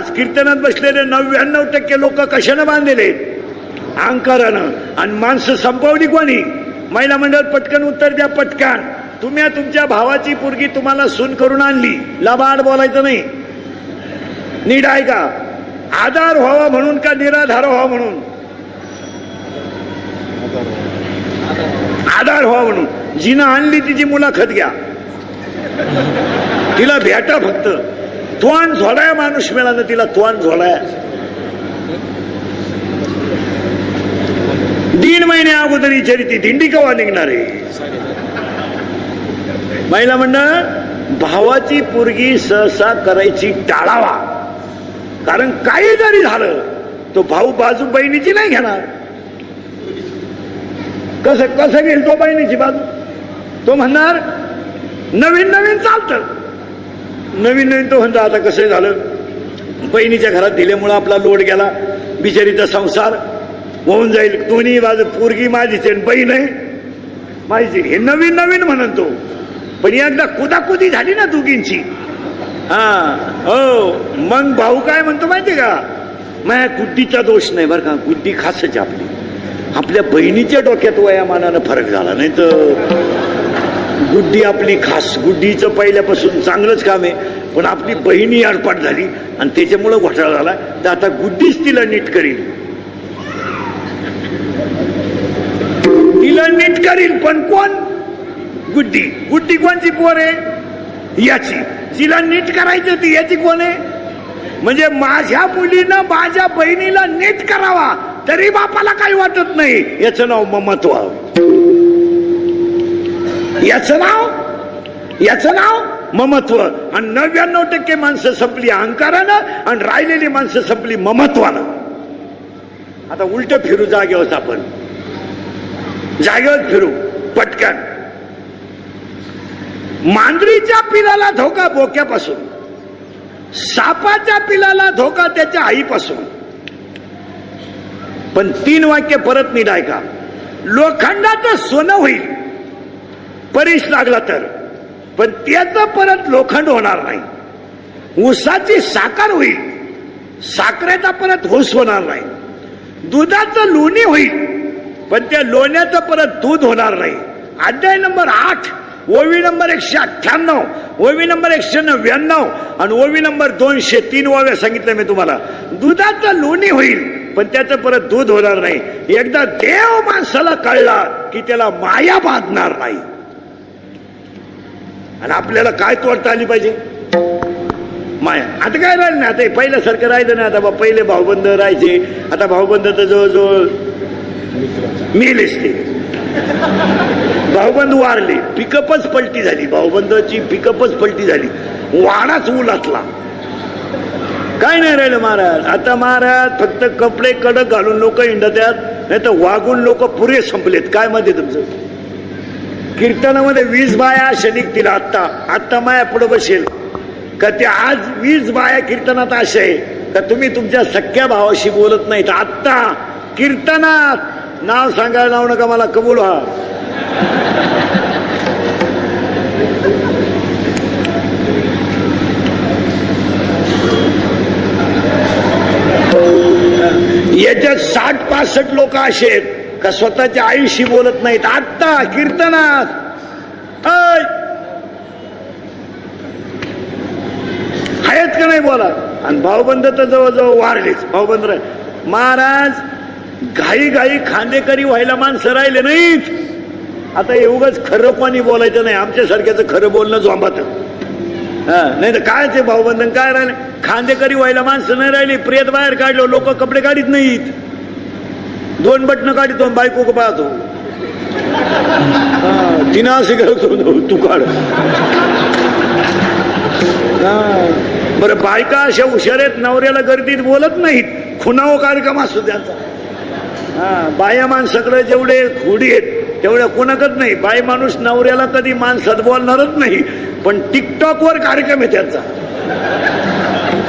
आज कीर्तनात बसलेले नव्याण्णव टक्के लोक कशानं बांधलेले? अहंकारानं. आणि माणसं संपवली कोणी? महिला मंडळ पटकन उत्तर द्या पटकन. तुम्ही तुमच्या भावाची पोरगी तुम्हाला सून करून आणली. लबाड बोलायचं नाही. नीट आहे का आधार व्हावा म्हणून का निराधार व्हावा म्हणून? आधार व्हावा म्हणून. जिनं आणली तिची मुलाखत घ्या. तिला भेटा फक्त. त्वान झोडाया माणूस मिळाला तिला त्वान झोडाया तीन महिने अगोदर विचारी ती दिंडी केव्हा निघणार आहे? महिला म्हणणं भावाची पोरगी सहसा करायची टाळावा. कारण काही जरी झालं तो भाऊ बाजू बहिणीची नाही घेणार. कसं कसं घेईल तो बहिणीची बाजू? तो म्हणणार नवीन नवीन चालतं. नवीन नवीन तो म्हणतो आता कसं झालं? बहिणीच्या घरात दिल्यामुळं आपला लोड गेला बिचारीचा संसार होऊन जाईल. दोन्ही बाजू पोरगी माझीच आहे आणि बहीण आहे. माझी हे नवीन नवीन म्हणतो पण एकदा कुदाकुदी झाली ना दोघींची. हा हो. मग भाऊ काय म्हणतो माहिती का? माझ्या गुड्डीचा दोष नाही बरं का. गुड्डी खासच आपली. आपल्या बहिणीच्या डोक्यात वयामानानं फरक झाला. नाही तर गुड्डी आपली खास. गुड्डीचं पहिल्यापासून चांगलंच काम आहे. पण आपली बहिणी अडपाट झाली आणि त्याच्यामुळं घोटाळा झाला. तर आता गुड्डीच तिला नीट करील. तिला नीट करील पण कोण? गुड्डी. गुड्डी कोणची पोर आहे? याची. तिला नीट करायचं ती याची कोण आहे? म्हणजे माझ्या मुलीनं माझ्या बहिणीला नीट करावा. तरी बापाला काही वाटत नाही. याचं नाव ममत्व. याचं नाव? याचं नाव? ममत्व. आणि नव्याण्णव टक्के माणसं संपली अहंकारानं आणि राहिलेली माणसं संपली ममत्वानं. आता उलट फिरू जागेवर आपण. जागेवर फिरू. पटकन. मांजरीच्या पिलाला धोका बोक्यापासून. सापाच्या पिलाला धोका त्याच्या आईपासून. पण तीन वाक्य परत नीट ऐका लोखंडाचं सोनं होईल. परीस लागला तर. पण त्याचं परत लोखंड होणार नाही. ऊसाची साखर होईल. साखरेचा परत होस होणार नाही. दुधाचं लोणी होईल. पण त्या लोण्याचं परत दूध होणार नाही. अध्याय नंबर आठ ओवी नंबर एकशे अठ्ठ्याण्णव ओवी नंबर एकशे नव्याण्णव आणि ओवी नंबर दोनशे तीन ओव्या सांगितलं मी तुम्हाला. दुधाचं लोणी होईल पण त्याचं परत दूध होणार नाही. एकदा देव माणसाला कळला की त्याला माया बांधणार नाही. आणि आपल्याला काय तोडता आली पाहिजे? माया. आता काय राहिलं नाही? आता हे पहिल्यासारखं राहिलं ना आता बा पहिले भाऊबंद राहायचे. आता भाऊबंद तर जवळजवळ मेलेच ते. भाऊबंद वारले. पिकअपच पलटी झाली. भाऊबंदाची पिकअपच पलटी झाली. वाडाच उलातला काय नाही राहिलं महाराज. आता महाराज फक्त कपडे कडक घालून लोक इंडत्यात नाही तर वागून लोक पुरे संपलेत. काय मध्ये तुमचं? कीर्तनामध्ये वीस बाया शनिक तिला आत्ता. आत्ता माया पुढे बसेल. का ते आज वीस बाया कीर्तनात असे आहे का तुम्ही तुमच्या सख्या भावाशी बोलत नाहीत. आत्ता कीर्तनात. नाव सांगायला लावू नका मला कबूल व्हा. याच्यात साठ पासष्ट लोक असे आहेत. का स्वतःच्या आईशी बोलत नाहीत? आत्ता कीर्तनात. ऐ! आहेत का नाही बोला? आणि भाऊबंद तर जवळजवळ वारलेच. भाऊबंद महाराज घाई घाई खांदेकरी व्हायला माणसं राहिले नाहीत. आता एवढंच खरं पाणी बोलायचं नाही. आमच्यासारख्याचं खरं बोलणं जोंबात नाही तर काय ते भाऊबंधन काय राहिले? खांदेकरी व्हायला माणसं नाही राहिली. प्रियत बाहेर काढलो लोक कपडे काढीत नाहीत. दोन बटणं काढतो बायको को पाहतो हा, तिनं असे करतो तू काढ. हा. बरं बायका अशा हुशार आहेत नवऱ्याला गर्दीत बोलत नाहीत. खुनाव कार्यक्रम असतो त्यांचा. हा बाया माणसाकडे जेवढे खुडी आहेत तेवढ्या कोणाकच नाही. बाई माणूस नवऱ्याला कधी माणसात बोलणारच नाही पण टिकटॉकवर कार्यक्रम आहे त्यांचा.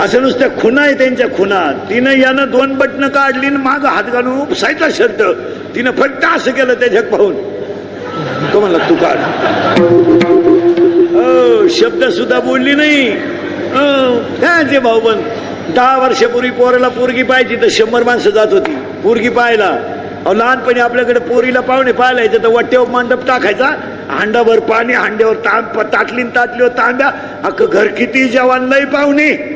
असं नुसत्या खुना आहे त्यांच्या खुना. तिनं यानं दोन बटणं काढली आणि माग हात घालून उपसायचा शब्द तिनं फक्त असं केलं त्याच्यात पाहून. तो म्हणला तू काढ. हो शब्द सुद्धा बोलली नाही. जे काय पण दहा वर्षापूर्वी पोराला पोरगी पाहायची तर शंभर माणसं जात होती. पोरगी पाहायला. अहो लहानपणी आपल्याकडे पोरीला पाहुणे पाहायला यायचं तर वट्ट्यावर मांडप टाकायचा. हांडाभर पाणी हांड्यावर ताण ताटलीन ताटलीवर तांब्या. अख्खं घर किती जवान नाही पाहुणे.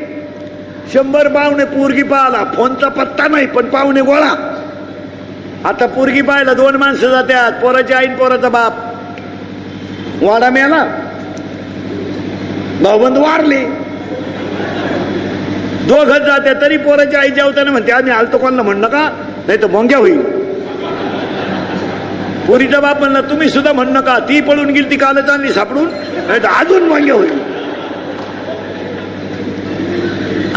शंभर पाहुणे पोरगी पाहला. फोनचा पत्ता नाही पण पाहुणे गोळा. आता पोरगी पाहायला दोन माणसं जात्यात. पोराची आईन पोराचा बाप. वाडा मेला. भाऊबंद वारले. दोघं जाते तरी पोराची आई जेवताना म्हणते आम्ही आलतो कोणाला म्हणणं का नाही तर भोंग्या होईल. पोरीचा बाप म्हणला तुम्ही सुद्धा म्हणणं का ती पळून गेली ती कालच आणली सापडून नाही तर अजून भोंग्या होईल.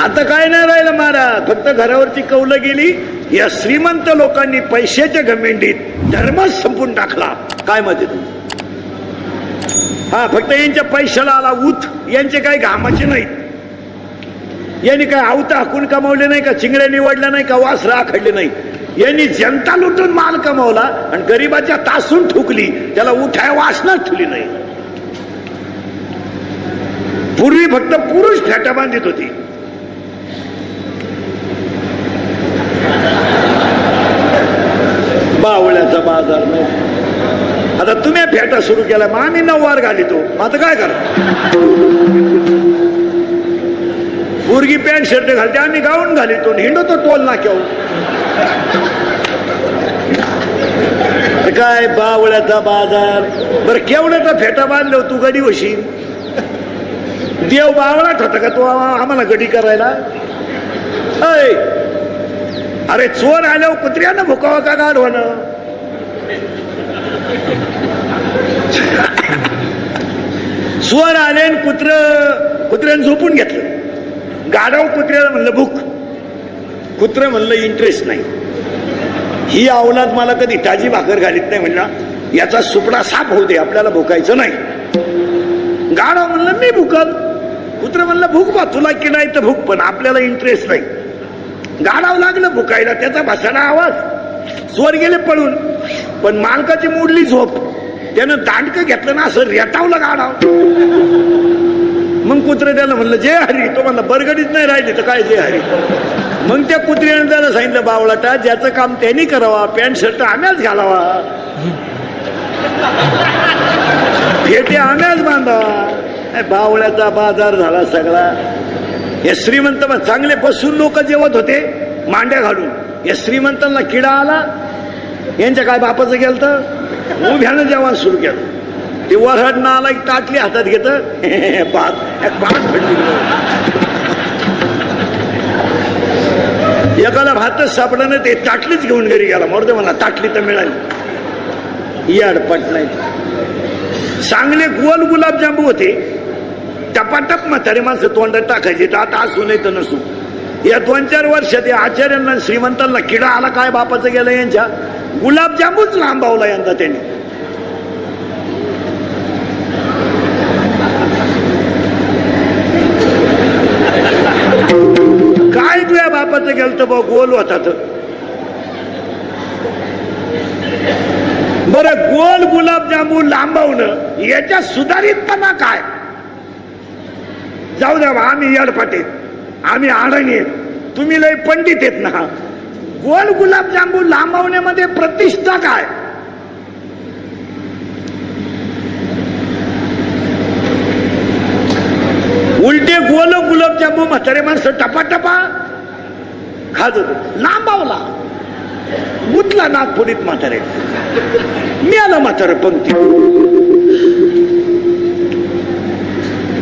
आता काय नाही राहिलं महाराज फक्त घरावरची कौलं गेली. या श्रीमंत लोकांनी पैशाच्या गमेंडीत धर्मच संपून टाकला. काय मत तुमचं? हा फक्त यांच्या पैशाला आला उथ यांचे काही घामाचे नाहीत. यांनी काय आवता हाकून कमावले नाही का? चिंगड्या निवडल्या नाही का? वासरा आखडले नाही. यांनी जनता लुटून माल कमावला आणि गरिबाच्या तासून ठुकली. त्याला उठाय वासनाच ठुली नाही. पूर्वी फक्त पुरुष फेटा बांधित होती. बावळ्याचा बाजार नाही. आता तुम्ही फेटा सुरू केला मग आम्ही नऊवार घालितो आता काय करा? मुर्गी पॅन्ट शर्ट घालते आम्ही गाऊन घालितो हिंडो हिंडतो टोल नाक्यावर. काय बावळ्याचा बाजार? बरं केवढ्याचा फेटा बांधलो हो तू गडी वशी? देव बावळात होता का तो आम्हाला गडी करायला? अय अरे चोर आल्यावर कुत्र्यानं भुकावं का गाढवानं? स्वर आले आणि कुत्र कुत्र्यानं झोपून घेतलं. गाडव कुत्र्याला म्हणलं भूक. कुत्र म्हणलं इंटरेस्ट नाही. ही अवलाद मला कधी ताजी भाकर घालीत नाही म्हणला. याचा सुपडा साप होते दे आपल्याला भुकायचं नाही. गाडव म्हणलं मी भुकल कुत्र म्हणलं भूक बा तुला की नाही तर भूक पण आपल्याला इंटरेस्ट नाही. गाडावं लागलं भुकायला त्याचा भाषाला आवाज. स्वर गेले पळून. पण मालकाची मोडली झोप. त्यानं दांडकं घेतलं ना असं रेटावलं गाडाव. मग कुत्रे त्याला म्हणलं जय हरी तो म्हणला बरगडीत नाही राहिली तर काय जय हरी? मग त्या कुत्र्याने त्याला सांगितलं बावळाटा ज्याचं काम त्यांनी करावा पॅन्ट शर्ट आम्याच घालावा. फेटे आम्याच बांधावा. बावळ्याचा बाजार झाला सगळा. हे श्रीमंत मग चांगले बसून लोक जेवत होते मांड्या घालून. या श्रीमंतांना किडा आला यांच्या काय बापाचं गेलं तर उभ्यानं जेवण सुरू केलं. ते वरहडनं आला एक ताटली हातात घेत भात भात भेटली. एकाला भातच सापडला नाही ते ताटलीच घेऊन घरी गेला. मोरदे म्हणा ताटली तर मिळाली. याड पट नाही चांगले गोल गुलाबजांबू होते. टपाटप म्हातारे माणसं तोंडात टाकायचे तर आता असू नाही तर नसू. या दोन चार वर्षात या आचार्यांना श्रीमंतांना किडा आला काय बापाचं गेलं यांच्या? गुलाबजामूच लांबावला यंदा त्यांनी. काय तुझ्या बापाचं गेलं तर बघ गोल होता तर बरं गोल गुलाबजामून लांबवणं याच्या सुधारितपणा काय? जाऊ द्या आम्ही येडपाटेत आम्ही आडणी आहेत. तुम्ही लय पंडित आहेत ना. गोल गुलाबजामून लांबवण्यामध्ये प्रतिष्ठा काय? उलटे गोल गुलाबजामू म्हातारे माणसं टपा टपा लांबावला. मुतला नागपुरीत म्हातारे. मी आला म्हातारं पंक्ती.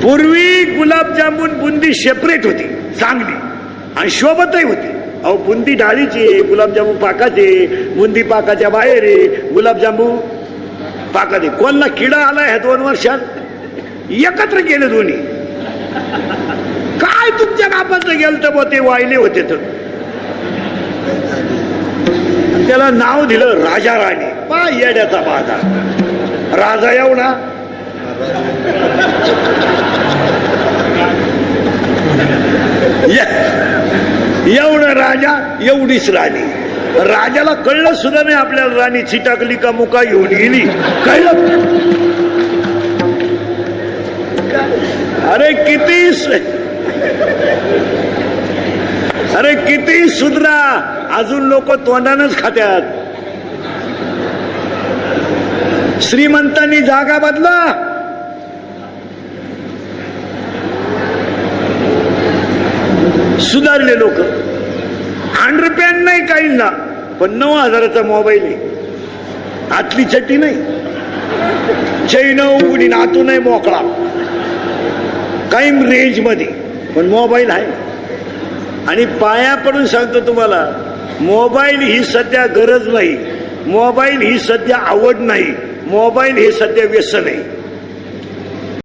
पूर्वी गुलाबजामुन बुंदी सेपरेट होती चांगली. आणि शोभतही होती. अहो बुंदी डाळीची आहे, गुलाबजामू पाकाचे बुंदी पाकाच्या बाहेर आहे गुलाबजामू पाकाचे कोणला किडा आला ह्या दोन वर्षात? एकत्र केलं दोन्ही. काय तुमच्या बापाचं गेलं तर ते वाहिले होते तर? त्याला नाव दिलं राजा राणी. पा येड्याचा बाजार. राजा एवढा ना. राजा एवढीच राणी. राजाला कळलं सुद्धा नाही आपल्याला राणी चिटाकली का मुका येऊन गेली. कळलं. अरे किती अरे किती सुधरा. अजून लोक तोंडानच खात्यात. श्रीमंतांनी जागा बदला. सुधारले लोक. पॅन नाही काही ना पण नऊ हजाराचा मोबाईल आहे. आतली चटी नाही. चैन उघडी नातू नाही मोकळा. काही रेंजमध्ये. पण मोबाईल आहे. आणि पाया पडून सांगतो तुम्हाला मोबाईल ही सध्या गरज नाही. मोबाईल ही सध्या आवड नाही. मोबाईल हे सध्या व्यसन आहे.